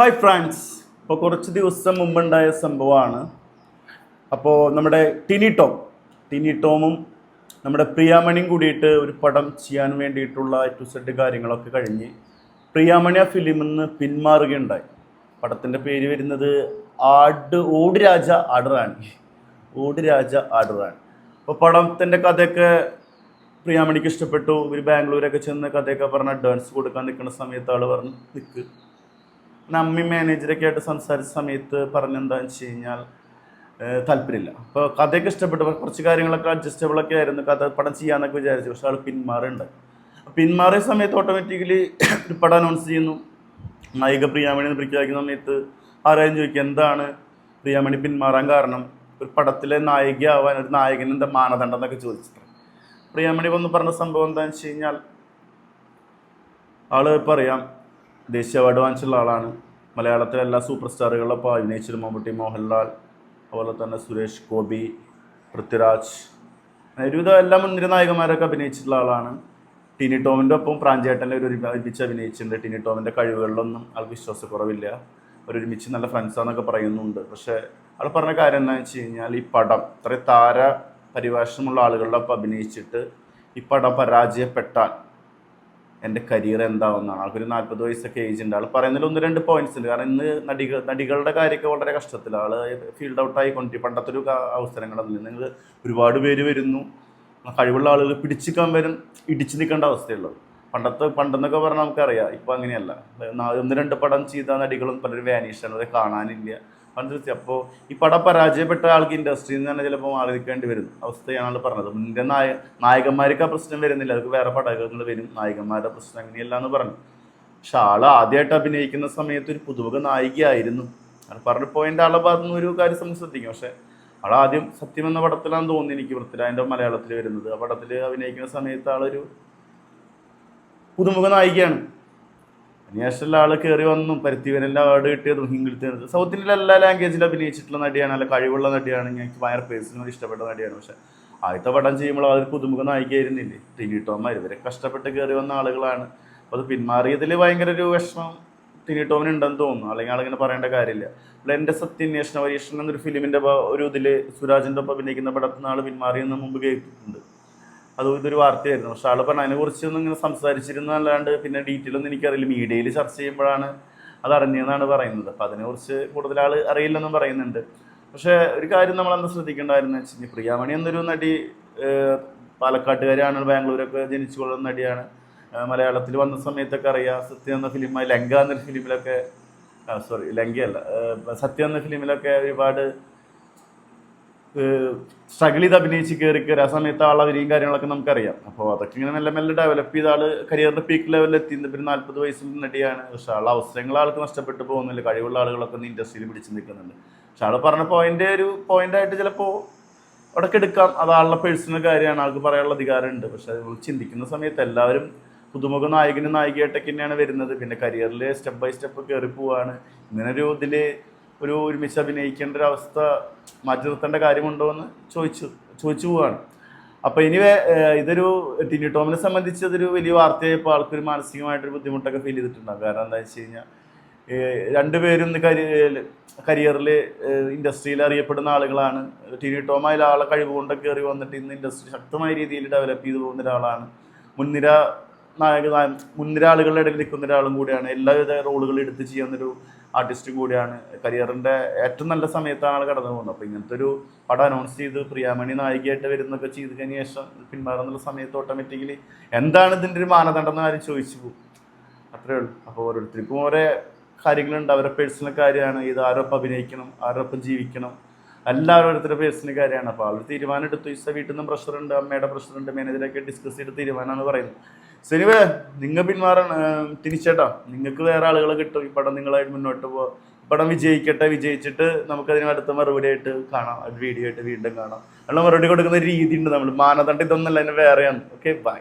Hi friends ഇപ്പോൾ കുറച്ച് ദിവസം മുമ്പുണ്ടായ സംഭവമാണ്. അപ്പോൾ നമ്മുടെ ടിനി ടോം ടിനി ടോമും നമ്മുടെ പ്രിയാമണിയും കൂടിയിട്ട് ഒരു പടം ചെയ്യാൻ വേണ്ടിയിട്ടുള്ള ടു സെഡ് കാര്യങ്ങളൊക്കെ കഴിഞ്ഞ് പ്രിയാമണി ആ ഫിലിമിൽ നിന്ന് പിന്മാറുകയുണ്ടായി. പടത്തിന്റെ പേര് വരുന്നത് ആട് ഓട് രാജ ആടുറാണി ഓട് രാജ ആടുറാണി അപ്പോൾ പടത്തിന്റെ കഥയൊക്കെ പ്രിയാമണിക്ക് ഇഷ്ടപ്പെട്ടു. ഇവർ ബാംഗ്ലൂരൊക്കെ ചെന്ന് കഥയൊക്കെ പറഞ്ഞ് അഡ്വാൻസ് കൊടുക്കാൻ നിൽക്കുന്ന സമയത്ത് ആൾ പറഞ്ഞ് നിൽക്ക് അമ്മയും മാനേജറൊക്കെ ആയിട്ട് സംസാരിച്ച സമയത്ത് പറഞ്ഞെന്താണെന്ന് വെച്ച് കഴിഞ്ഞാൽ താല്പര്യമില്ല. അപ്പോൾ കഥയൊക്കെ ഇഷ്ടപ്പെട്ടു. കുറച്ച് കാര്യങ്ങളൊക്കെ അഡ്ജസ്റ്റബിൾ ഒക്കെ ആയിരുന്നു. കഥ പടം ചെയ്യാന്നൊക്കെ വിചാരിച്ചു. പക്ഷെ ആൾ പിന്മാറുണ്ട്. പിന്മാറിയ സമയത്ത് ഓട്ടോമാറ്റിക്കലി ഒരു പടം അനൗൺസ് ചെയ്യുന്നു. നായിക പ്രിയാമണി എന്ന് പ്രഖ്യാപിക്കുന്ന സമയത്ത് ആരായും ചോദിക്കുക എന്താണ് പ്രിയാമണി പിന്മാറാൻ കാരണം? ഒരു പടത്തിലെ നായികയാവാൻ ഒരു നായകൻ എന്താ മാനദണ്ഡം? എന്നൊക്കെ ചോദിച്ചിട്ട് പ്രിയാമണി വന്ന് പറഞ്ഞ സംഭവം എന്താണെന്ന് വെച്ച് കഴിഞ്ഞാൽ ആൾ പറയാം ദേശീയ അവാർഡ് വാങ്ങിച്ചുള്ള ആളാണ്. മലയാളത്തിലെ എല്ലാ സൂപ്പർ സ്റ്റാറുകളിലൊപ്പം അഭിനയിച്ചത് മമ്മൂട്ടി മോഹൻലാൽ അതുപോലെ തന്നെ സുരേഷ് ഗോപി പൃഥ്വിരാജ് ഒരുവിധം എല്ലാ മുൻനിര നായകന്മാരൊക്കെ അഭിനയിച്ചിട്ടുള്ള ആളാണ്. ടിനി ടോമിന്റെ ഒപ്പം പ്രാഞ്ചേട്ടനെ ഒരു ഒരുമിച്ച് അഭിനയിച്ചിട്ടുണ്ട്. ടിനി ടോമിന്റെ കഴിവുകളിലൊന്നും ആൾക്ക് വിശ്വാസക്കുറവില്ല. അവരൊരുമിച്ച് നല്ല ഫ്രണ്ട്സാന്നൊക്കെ പറയുന്നുണ്ട്. പക്ഷേ ആൾ പറഞ്ഞ കാര്യം എന്താണെന്ന് വെച്ച് കഴിഞ്ഞാൽ ഈ പടം ഇത്രയും താര പരിഭാഷമുള്ള ആളുകളുടെ ഒപ്പം അഭിനയിച്ചിട്ട് ഈ പടം പരാജയപ്പെട്ടാൽ എന്റെ കരിയർ എന്താവുന്നതാണ് ആൾക്കൊരു നാൽപ്പത് വയസ്സൊക്കെ ഏജ് ഉണ്ട്. ആൾ പറയുന്നതിൽ ഒന്ന് രണ്ട് പോയിന്റ്സ് ഉണ്ട്. കാരണം ഇന്ന് നടികൾ നടികളുടെ കാര്യമൊക്കെ വളരെ കഷ്ടത്തിലാണ് ആൾ ഫീൽഡ് ഔട്ട് കൊണ്ടിരിക്കും പണ്ടത്തെ ഒരു അവസരങ്ങളൊന്നും നിങ്ങൾ ഒരുപാട് പേര് വരുന്നു. കഴിവുള്ള ആളുകൾ പിടിച്ചിക്കാൻ വരും ഇടിച്ചു നിൽക്കേണ്ട അവസ്ഥയുള്ളത്. പണ്ടത്തെ പണ്ടെന്നൊക്കെ പറഞ്ഞാൽ നമുക്കറിയാം. ഇപ്പം അങ്ങനെയല്ല. ഒന്ന് രണ്ട് പടം ചെയ്ത നടികളും പലരും വാനീഷാണ് അവരെ കാണാനില്ല. പണ്ട് അപ്പോൾ ഈ പടം പരാജയപ്പെട്ട ആൾക്ക് ഇൻഡസ്ട്രിയിൽ നിന്ന് തന്നെ ചിലപ്പോൾ മാറി നിൽക്കേണ്ടി വരും. അവസ്ഥയാണ് പറഞ്ഞത്. മുന്നേ നായ നായകന്മാർക്ക് ആ പ്രശ്നം വരുന്നില്ല. അവർക്ക് വേറെ പടകങ്ങൾ വരും. നായകന്മാരുടെ പ്രശ്നം അങ്ങനെയല്ല എന്ന് പറഞ്ഞു. പക്ഷെ ആൾ ആദ്യമായിട്ട് അഭിനയിക്കുന്ന സമയത്ത് ഒരു പുതുമുഖ നായികയായിരുന്നു. അത് പറഞ്ഞ പോയിന്റെ ആളെ ഭാഗത്ത് ഒരു കാര്യം നമ്മൾ പക്ഷെ ആൾ ആദ്യം സത്യം എന്ന പടത്തിലാണ് തോന്നി എനിക്ക് പൃഥ്വിരാജിന്റെ മലയാളത്തിൽ വരുന്നത്. ആ പടത്തിൽ അഭിനയിക്കുന്ന സമയത്ത് ആളൊരു പുതുമുഖ നായികയാണ്. അതിനുശേഷമുള്ള ആൾ കയറി വന്നു. പരുത്തിവനെല്ലാം അവാർഡ് കിട്ടിയതും ഹിന്ദിലത്തെ സൗത്ത് ഇന്ത്യയിലെ എല്ലാ ലാംഗ്വേജിലും അഭിനയിച്ചിട്ടുള്ള നടിയാണ്. അല്ല കഴിവുള്ള നടിയാണ്. എനിക്ക് ഭയങ്കര പേഴ്സണലി ഇഷ്ടപ്പെട്ട നടിയാണ്. പക്ഷെ ആദ്യത്തെ പടം ചെയ്യുമ്പോൾ അവർ പുതുമുഖ നായികയായിരുന്നില്ലേ? ടിനി ടോമാർ ഇവരെ കഷ്ടപ്പെട്ട് കയറി വന്ന ആളുകളാണ്. അപ്പോൾ അത് പിന്മാറിയതിൽ ഭയങ്കര ഒരു വിഷമം ടിനി ടോമിന് ഉണ്ടെന്ന് തോന്നുന്നു. അല്ലെങ്കിൽ ആളിങ്ങനെ പറയേണ്ട കാര്യമില്ല. അപ്പോൾ എന്റെ സത്യാന്വേഷണ പരീക്ഷണം എന്നൊരു ഫിലിമിന്റെ ഒരു ഇതിൽ സുരാജിന്റെ ഒപ്പം അഭിനയിക്കുന്ന പടത്തിൽ നിന്ന് ആൾ പിന്മാറിയെന്ന് മുമ്പ് കേട്ടിട്ടുണ്ട്. അത് ഇതൊരു വാർത്തയായിരുന്നു. പക്ഷെ ആൾ പറഞ്ഞു അതിനെക്കുറിച്ചൊന്നും ഇങ്ങനെ സംസാരിച്ചിരുന്നു അല്ലാണ്ട് പിന്നെ ഡീറ്റെയിൽ ഒന്നും എനിക്കറിയില്ല. മീഡിയയിൽ ചർച്ച ചെയ്യുമ്പോഴാണ് അത് അറിഞ്ഞതെന്നാണ് പറയുന്നത്. അപ്പം അതിനെക്കുറിച്ച് കൂടുതൽ ആൾ അറിയില്ലെന്നും പറയുന്നുണ്ട്. പക്ഷേ ഒരു കാര്യം നമ്മൾ അന്ന് ശ്രദ്ധിക്കേണ്ടായിരുന്നു വെച്ച് കഴിഞ്ഞാൽ പ്രിയാമണി എന്നൊരു നടി പാലക്കാട്ടുകാരാണ് ബാംഗ്ലൂരൊക്കെ ജനിച്ചു കൊള്ളുന്ന നടിയാണ് മലയാളത്തിൽ വന്ന സമയത്തൊക്കെ അറിയാം സത്യം എന്ന ഫിലിം ലങ്ക എന്നൊരു ഫിലിമിലൊക്കെ സോറി ലങ്കയല്ല സത്യം എന്ന ഫിലിമിലൊക്കെ ഒരുപാട് സ്ട്രഗിൾ ചെയ്ത് അഭിനയിച്ച് കയറി കയറി ആ സമയത്ത് ആൾ അവരെയും കാര്യങ്ങളൊക്കെ നമുക്കറിയാം. അപ്പോൾ അതൊക്കെ ഇങ്ങനെ മെല്ലെ മെല്ലെ ഡെവലപ്പ് ചെയ്ത ആൾ കരിയറിന്റെ പീക്ക് ലെവലിൽ എത്തി പിന്നെ നാൽപ്പത് വയസ്സിൽ നടിയാണ്. പക്ഷേ ആൾ അവസരങ്ങൾ ആൾക്ക് നഷ്ടപ്പെട്ടു പോകുന്നില്ല. കഴിവുള്ള ആളുകളൊക്കെ ഒന്ന് ഇൻഡസ്ട്രിയിൽ പിടിച്ച് നിൽക്കുന്നുണ്ട്. പക്ഷെ ആൾ പറഞ്ഞ പോയിന്റ് ഒരു പോയിന്റായിട്ട് ചിലപ്പോൾ അവിടെ എടുക്കാം. അത് ആളുടെ പേഴ്സണൽ കാര്യമാണ്. ആൾക്ക് പറയാനുള്ള അധികാരമുണ്ട്. പക്ഷേ നമ്മൾ ചിന്തിക്കുന്ന സമയത്ത് എല്ലാവരും പുതുമുഖ നായകനും നായികയായിട്ടൊക്കെ തന്നെയാണ് വരുന്നത്. പിന്നെ കരിയറിൽ സ്റ്റെപ്പ് ബൈ സ്റ്റെപ്പ് കയറി പോവാണ്. ഇങ്ങനെ ഒരു ഇതിൽ ഒരു ഒരുമിച്ച് അഭിനയിക്കേണ്ട ഒരു അവസ്ഥ മാറ്റി നിർത്തേണ്ട കാര്യമുണ്ടോ എന്ന് ചോദിച്ചു ചോദിച്ചു പോവാണ്. അപ്പോൾ ഇനിവേ ഇതൊരു ടിനി ടോമിനെ സംബന്ധിച്ച് ഇതൊരു വലിയ വാർത്തയായപ്പോൾ ആൾക്കൊരു മാനസികമായിട്ടൊരു ബുദ്ധിമുട്ടൊക്കെ ഫീൽ ചെയ്തിട്ടുണ്ടാകും കാരണം എന്താ വെച്ച് കഴിഞ്ഞാൽ രണ്ടുപേരും കരിയറിൽ ഇൻഡസ്ട്രിയിൽ അറിയപ്പെടുന്ന ആളുകളാണ്. ടിനി ടോം അതിൽ കഴിവ് കൊണ്ടൊക്കെ കയറി വന്നിട്ട് ഇന്ന് ഇൻഡസ്ട്രി ശക്തമായ രീതിയിൽ ഡെവലപ്പ് ചെയ്തു പോകുന്ന ഒരാളാണ്. മുൻനിര നായക നായ- മുൻനിര ആളുകളുടെ ഇടയിൽ നിൽക്കുന്ന ഒരാളും കൂടിയാണ്. എല്ലാവിധ റോളുകൾ എടുത്ത് ചെയ്യുന്നൊരു ആർട്ടിസ്റ്റും കൂടിയാണ്. കരിയറിന്റെ ഏറ്റവും നല്ല സമയത്താണ് ആൾ കടന്നു പോകുന്നത്. അപ്പോൾ ഇങ്ങനത്തെ ഒരു പടം അനൗൺസ് ചെയ്ത് പ്രിയാമണി നായികയായിട്ട് വരുന്നൊക്കെ ചെയ്ത് കഴിഞ്ഞ ശേഷം പിന്മാറുന്നുള്ള സമയത്ത് ഓട്ടോമാറ്റിക്കലി എന്താണ് ഇതിന്റെ ഒരു മാനദണ്ഡം എന്ന് ആരും ചോദിച്ചു പോകും. അത്രേ ഉള്ളൂ. അപ്പോൾ ഓരോരുത്തർക്കും ഓരോ കാര്യങ്ങളുണ്ട്. അവരുടെ പേഴ്സണൽ കാര്യമാണ്. ഇത് ആരോപ്പം അഭിനയിക്കണം? ആരോപ്പം ജീവിക്കണം? എല്ലാവരും ഓരോരുത്തരുടെ പേഴ്സണൽ കാര്യമാണ്. അപ്പോൾ അവർ തീരുമാനം എടുത്തു. ഇസ വീട്ടിൽ നിന്നും പ്രഷറുണ്ട് അമ്മയുടെ പ്രഷറുണ്ട് മാനേജറൊക്കെ ഡിസ്കസ് ചെയ്ത് തീരുമാനമാണ് പറയുന്നത്. സിനിമ നിങ്ങൾ പിന്മാറണം. തിരിച്ചേട്ടാ നിങ്ങൾക്ക് വേറെ ആളുകളെ കിട്ടും. ഈ പടം നിങ്ങളായിട്ട് മുന്നോട്ട് പോ പടം വിജയിക്കട്ടെ വിജയിച്ചിട്ട് നമുക്കതിന് അടുത്ത മറുപടി ആയിട്ട് കാണാം വീഡിയോ ആയിട്ട് വീണ്ടും കാണാം. അല്ല മറുപടി കൊടുക്കുന്ന രീതി ഉണ്ട് നമ്മൾ മാനദണ്ഡം ഇതൊന്നല്ല അതിന് വേറെയാണ്. Okay bye